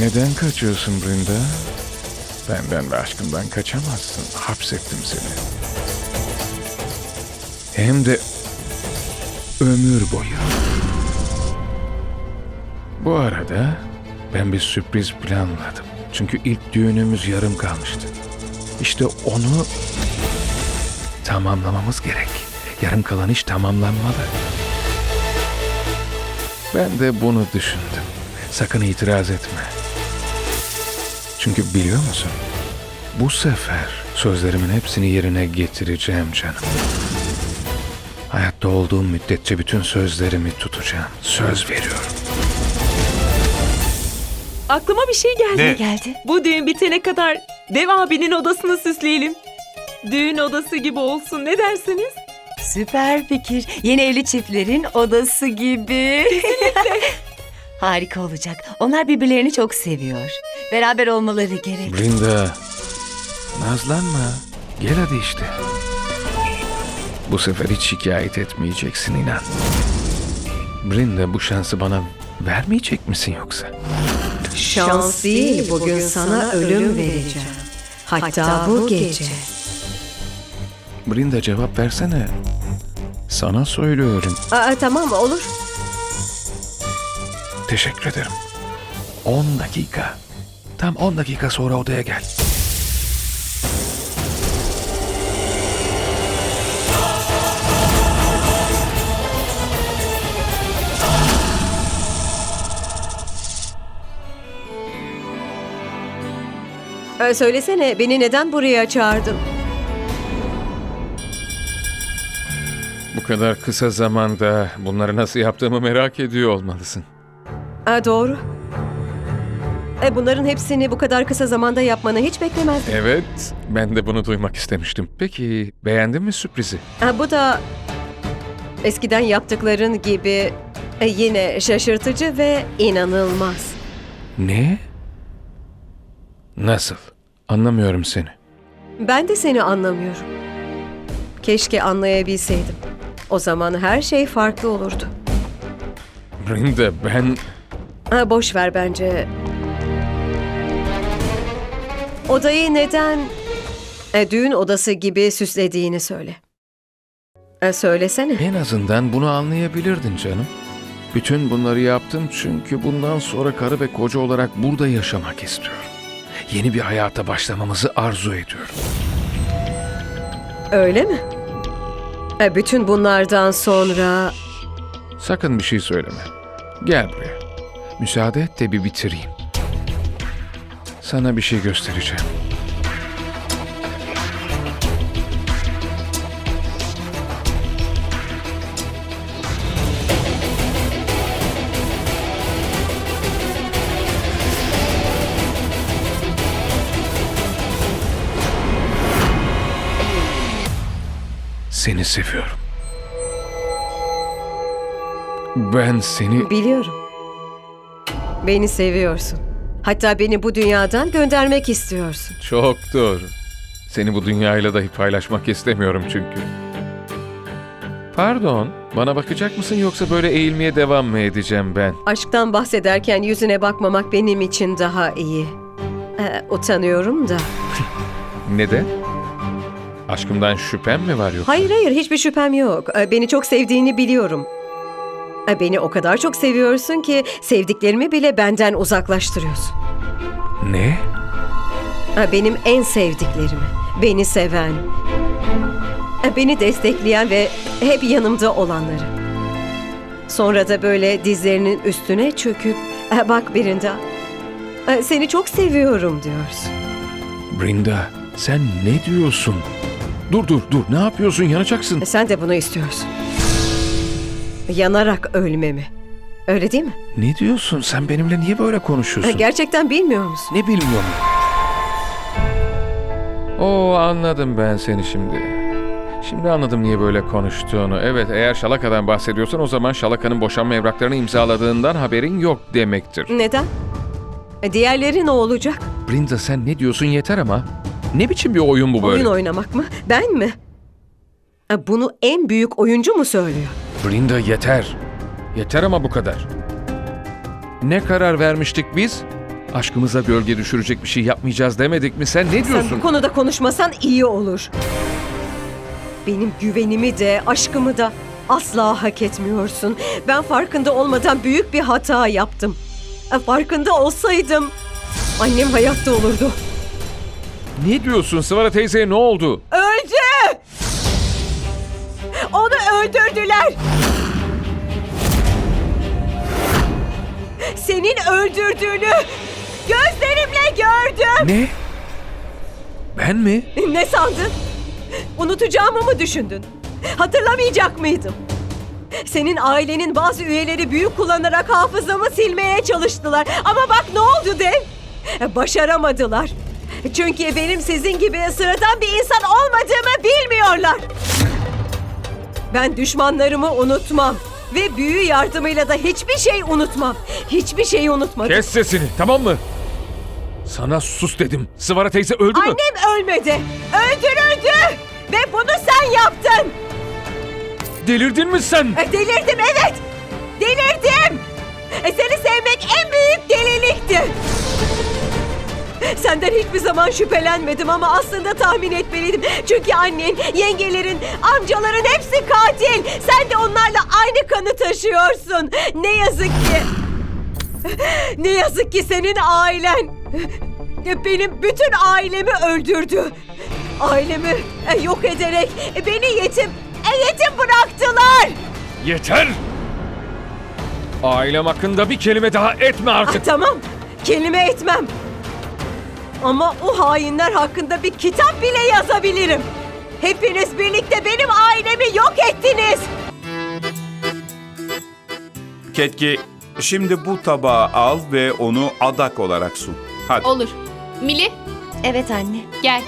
Neden kaçıyorsun Brinda? Benden ve aşkından kaçamazsın. Hapsettim seni. Hem de ömür boyu. Bu arada ben bir sürpriz planladım. Çünkü ilk düğünümüz yarım kalmıştı. İşte onu tamamlamamız gerek. Yarım kalan iş tamamlanmalı. Ben de bunu düşündüm. Sakın itiraz etme. Çünkü biliyor musun? Bu sefer sözlerimin hepsini yerine getireceğim canım. Hayatta olduğum müddetçe bütün sözlerimi tutacağım. Söz veriyorum. Aklıma bir şey geldi. Ne? geldi? Bu düğün bitene kadar Dev abinin odasını süsleyelim. Düğün odası gibi olsun ne dersiniz? Süper fikir. Yeni evli çiftlerin odası gibi. Harika olacak. Onlar birbirlerini çok seviyor. Beraber olmaları gerek. Brinda, nazlanma. Gel hadi işte. Bu sefer hiç şikayet etmeyeceksin inan. Brinda bu şansı bana vermeyecek misin yoksa? Şans değil bugün sana ölüm vereceğim. Hatta bu gece. Brinda cevap versene. Sana söylüyorum. Aa, tamam olur. Teşekkür ederim. 10 dakika. Tam 10 dakika sonra odaya gel. Ee, söylesene beni neden buraya çağırdın? Bu kadar kısa zamanda bunları nasıl yaptığımı merak ediyor olmalısın. Aa, doğru. Ee, bunların hepsini bu kadar kısa zamanda yapmanı hiç beklemezdim. Evet, ben de bunu duymak istemiştim. Peki, beğendin mi sürprizi? Aa, bu da eskiden yaptıkların gibi e, yine şaşırtıcı ve inanılmaz. Ne? Nasıl? Anlamıyorum seni. Ben de seni anlamıyorum. Keşke anlayabilseydim. O zaman her şey farklı olurdu. Brenda ben... Ha, boş ver bence. Odayı neden e, düğün odası gibi süslediğini söyle. E, söylesene. En azından bunu anlayabilirdin canım. Bütün bunları yaptım çünkü bundan sonra karı ve koca olarak burada yaşamak istiyorum. Yeni bir hayata başlamamızı arzu ediyorum. Öyle mi? E, bütün bunlardan sonra Sakın bir şey söyleme. Gel buraya. Müsaade et de bir bitireyim. Sana bir şey göstereceğim. Seni seviyorum. Ben seni biliyorum. Beni seviyorsun. Hatta beni bu dünyadan göndermek istiyorsun. Çok doğru. Seni bu dünyayla dahi paylaşmak istemiyorum çünkü. Pardon, bana bakacak mısın yoksa böyle eğilmeye devam mı edeceğim ben? Aşktan bahsederken yüzüne bakmamak benim için daha iyi. E, utanıyorum da. Neden? Aşkımdan şüphem mi var yoksa? Hayır hayır hiçbir şüphem yok. E, Beni çok sevdiğini biliyorum. Beni o kadar çok seviyorsun ki sevdiklerimi bile benden uzaklaştırıyorsun. Ne? Benim en sevdiklerimi, beni seven, beni destekleyen ve hep yanımda olanları. Sonra da böyle dizlerinin üstüne çöküp "E, bak Birinda e, seni çok seviyorum diyorsun. Brinda, sen ne diyorsun? Dur dur dur, ne yapıyorsun? Yanacaksın. E, Sen de bunu istiyorsun. Yanarak ölmemi. Öyle değil mi? Ne diyorsun? Sen benimle niye böyle E, konuşuyorsun? Gerçekten bilmiyor musun? Ne bilmiyorum. Oo anladım ben seni şimdi. Şimdi anladım niye böyle konuştuğunu. Evet eğer Şalaka'dan bahsediyorsan o zaman Şalaka'nın boşanma evraklarını imzaladığından haberin yok demektir. Neden? E, Diğerleri ne olacak? Brinda sen ne diyorsun yeter ama. Ne biçim bir oyun bu böyle? Oyun oynamak mı? Ben mi? E, Bunu en büyük oyuncu mu söylüyor? Brinda yeter. Yeter ama bu kadar. Ne karar vermiştik biz? Aşkımıza gölge düşürecek bir şey yapmayacağız demedik mi? Sen ne Sen diyorsun? bu konuda konuşmasan iyi olur. Benim güvenimi de aşkımı da asla hak etmiyorsun. Ben farkında olmadan büyük bir hata yaptım. E, Farkında olsaydım annem hayatta olurdu. Ne diyorsun Sıvara teyzeye ne oldu? Öldürdüler. Senin öldürdüğünü gözlerimle gördüm. Ne? Ben mi? Ne sandın? Unutacağımı mı düşündün? Hatırlamayacak mıydım? Senin ailenin bazı üyeleri büyü kullanarak hafızamı silmeye çalıştılar. Ama bak ne oldu dev? Başaramadılar. Çünkü benim sizin gibi sıradan bir insan olmadığımı bilmiyorlar. Ben düşmanlarımı unutmam. Ve büyü yardımıyla da hiçbir şey unutmam. Hiçbir şeyi unutmadım. Kes sesini tamam mı? Sana sus dedim. Sıvara teyze öldü mü? Annem ölmedi. Öldürüldü. Ve bunu sen yaptın. Delirdin mi sen? E, Delirdim evet. Delirdim. E, Seni sevmek en büyük delilikti. Senden hiçbir zaman şüphelenmedim ama aslında tahmin etmeliydim. Çünkü annen, yengelerin, amcaların hepsi katil. Sen de onlarla aynı kanı taşıyorsun. Ne yazık ki. Ne yazık ki senin ailen benim bütün ailemi öldürdü. Ailemi e, yok ederek beni yetim, e, yetim bıraktılar. Yeter! Ailem hakkında bir kelime daha etme Ah, artık. tamam, kelime etmem. Ama o hainler hakkında bir kitap bile yazabilirim. Hepiniz birlikte benim ailemi yok ettiniz. Ketki, şimdi bu tabağı al ve onu adak olarak sun. Hadi. Olur. Mili Evet anne. gel.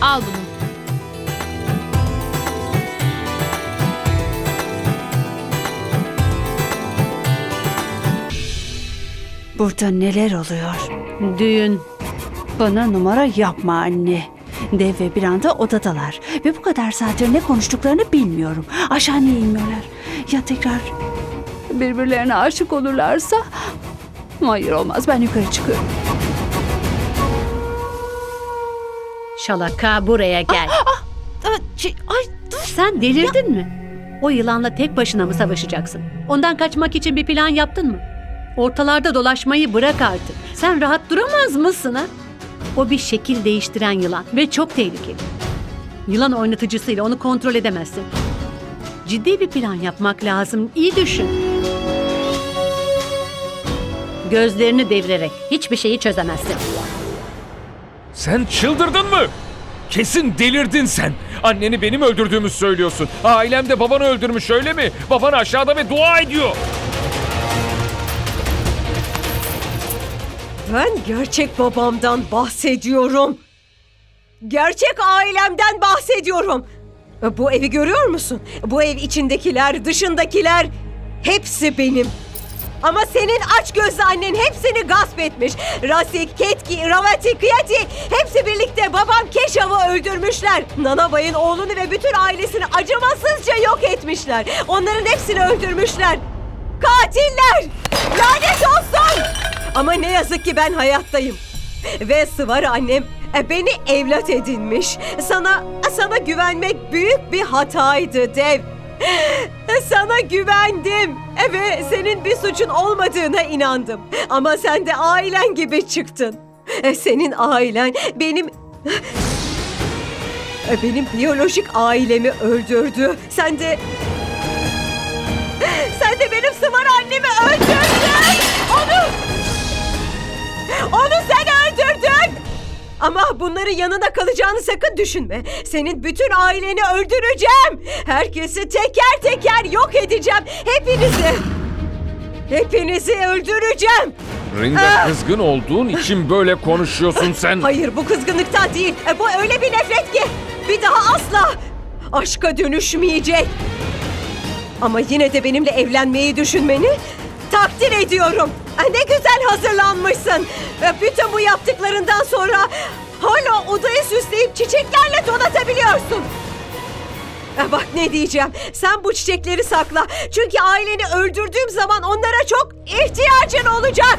Al bunu. Burada neler oluyor? Düğün. Bana numara yapma anne. Dev ve bir anda odadalar. Ve bu kadar saattir ne konuştuklarını bilmiyorum. Aşağı niye inmiyorlar? Ya tekrar birbirlerine aşık olurlarsa? Hayır olmaz ben yukarı çıkıyorum. Şalaka buraya gel. Aa, şey, ay. Sen delirdin mi? O yılanla tek başına mı savaşacaksın? Ondan kaçmak için bir plan yaptın mı? Ortalarda dolaşmayı bırak artık. Sen rahat duramaz mısın ha? O bir şekil değiştiren yılan ve çok tehlikeli. Yılan oynatıcısıyla onu kontrol edemezsin. Ciddi bir plan yapmak lazım. İyi düşün. Gözlerini devirerek hiçbir şeyi çözemezsin. Sen çıldırdın mı? Kesin delirdin sen. Anneni benim öldürdüğümü söylüyorsun. Ailem de babanı öldürmüş öyle mi? Baban aşağıda ve dua ediyor. Ben gerçek babamdan bahsediyorum. Gerçek ailemden bahsediyorum. Bu evi görüyor musun? Bu ev içindekiler, dışındakiler hepsi benim. Ama senin aç gözlü annen hepsini gasp etmiş. Rasik, Ketki, Ravati, Kıyati hepsi birlikte babam Keşav'ı öldürmüşler. Nanabay'ın oğlunu ve bütün ailesini acımasızca yok etmişler. Onların hepsini öldürmüşler. Katiller! Lanet olsun! Ama ne yazık ki ben hayattayım. Ve Sıvar annem e, beni evlat edinmiş. Sana sana güvenmek büyük bir hataydı dev. Sana güvendim E, ve senin bir suçun olmadığına inandım. Ama sen de ailen gibi çıktın. E, Senin ailen benim benim biyolojik ailemi öldürdü. Sen de onu sen öldürdün. Ama bunların yanında kalacağını sakın düşünme. Senin bütün aileni öldüreceğim. Herkesi teker teker yok edeceğim. Hepinizi. Hepinizi öldüreceğim. Rinda kızgın olduğun için böyle konuşuyorsun sen. Hayır bu kızgınlıktan değil. E, bu öyle bir nefret ki. Bir daha asla aşka dönüşmeyecek. Ama yine de benimle evlenmeyi düşünmeni takdir ediyorum. E, Ne güzel hazırlanmışsın. E, Bütün bu yaptıklarından sonra hala odayı süsleyip çiçeklerle donatabiliyorsun. Ha, Bak ne diyeceğim. Sen bu çiçekleri sakla. Çünkü aileni öldürdüğüm zaman onlara çok ihtiyacın olacak.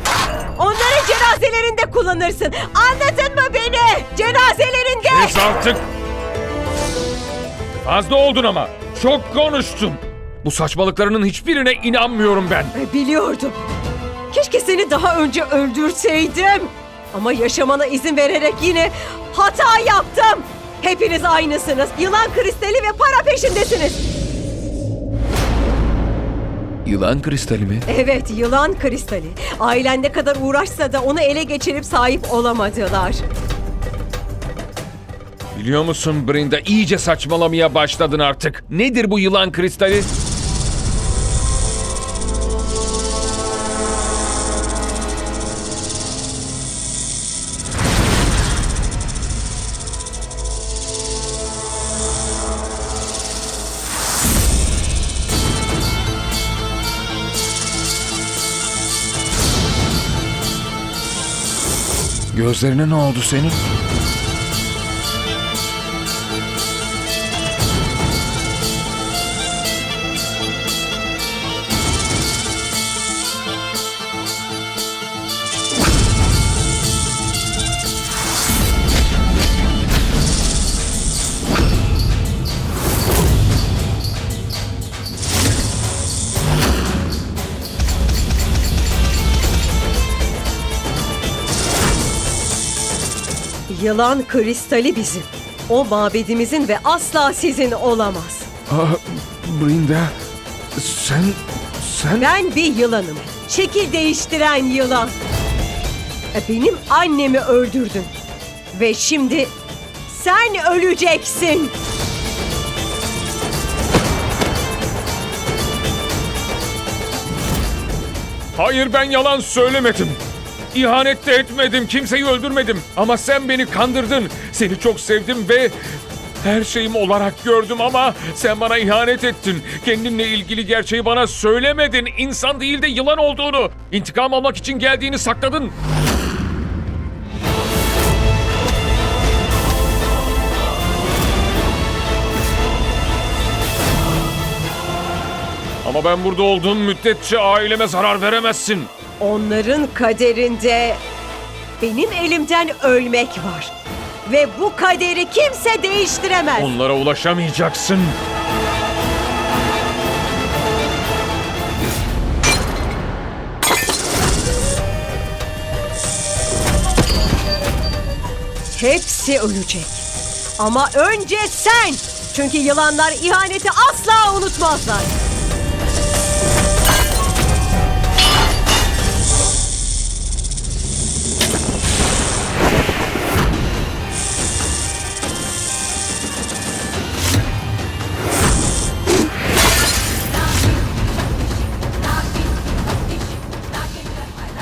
Onları cenazelerinde kullanırsın. Anladın mı beni? Cenazelerinde. Kes artık. Fazla oldun ama. Çok konuştun. Bu saçmalıklarının hiçbirine inanmıyorum ben. E, Biliyordum. Keşke seni daha önce öldürseydim. Ama yaşamana izin vererek yine hata yaptım. Hepiniz aynısınız. Yılan kristali ve para peşindesiniz. Yılan kristali mi? Evet, yılan kristali. Ailen ne kadar uğraşsa da onu ele geçirip sahip olamadılar. Biliyor musun Brinda iyice saçmalamaya başladın artık. Nedir bu yılan kristali? Gözlerine ne oldu senin? Yılan kristali bizim. O mabedimizin ve asla sizin olamaz. Aa, Brinda sen sen Ben bir yılanım. Şekil değiştiren yılan. E, Benim annemi öldürdün. Ve şimdi sen öleceksin. Hayır ben yalan söylemedim. İhanet de etmedim, kimseyi öldürmedim. Ama sen beni kandırdın. Seni çok sevdim ve her şeyim olarak gördüm ama sen bana ihanet ettin. Kendinle ilgili gerçeği bana söylemedin. İnsan değil de yılan olduğunu. İntikam almak için geldiğini sakladın. Ama ben burada olduğum müddetçe aileme zarar veremezsin. Onların kaderinde benim elimden ölmek var. Ve bu kaderi kimse değiştiremez. Onlara ulaşamayacaksın. Hepsi ölecek. Ama önce sen. Çünkü yılanlar ihaneti asla unutmazlar.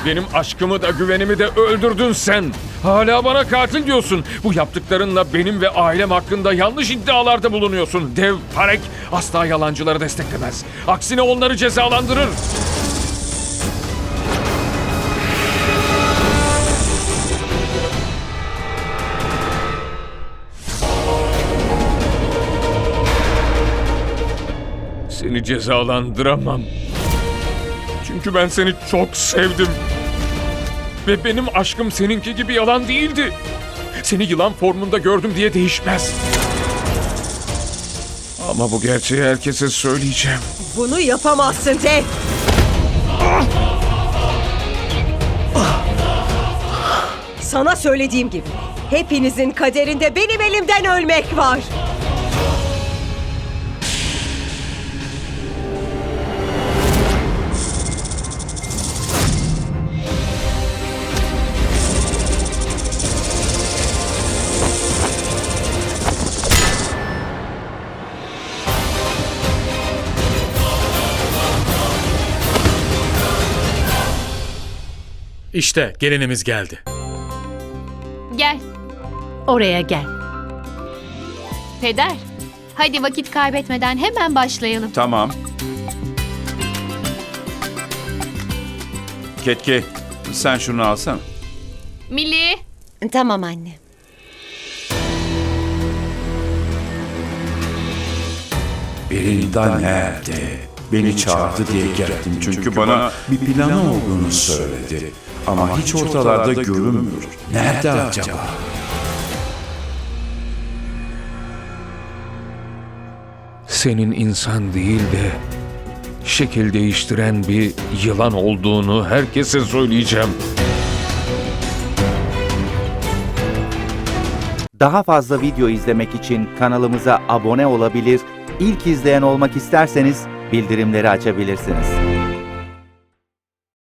Benim aşkımı da güvenimi de öldürdün sen. Hala bana katil diyorsun. Bu yaptıklarınla benim ve ailem hakkında yanlış iddialarda bulunuyorsun. Dev Parek asla yalancıları desteklemez. Aksine onları cezalandırır. Seni cezalandıramam. Çünkü ben seni çok sevdim. Ve benim aşkım seninki gibi yalan değildi. Seni yılan formunda gördüm diye değişmez. Ama bu gerçeği herkese söyleyeceğim. Bunu yapamazsın Dev. Sana söylediğim gibi hepinizin kaderinde benim elimden ölmek var. İşte gelinimiz geldi. Gel. Oraya gel. Peder. Hadi vakit kaybetmeden hemen başlayalım. Tamam. Ketke, sen şunu alsana. Milli. Tamam anne. Berinda nerede? Beni çağırdı diye geldim çünkü bana bir planı olduğunu söyledi. Ama hiç ortalarda görünmüyor. Nerede acaba? Senin insan değil de şekil değiştiren bir yılan olduğunu herkese söyleyeceğim. Daha fazla video izlemek için kanalımıza abone olabilir, ilk izleyen olmak isterseniz bildirimleri açabilirsiniz.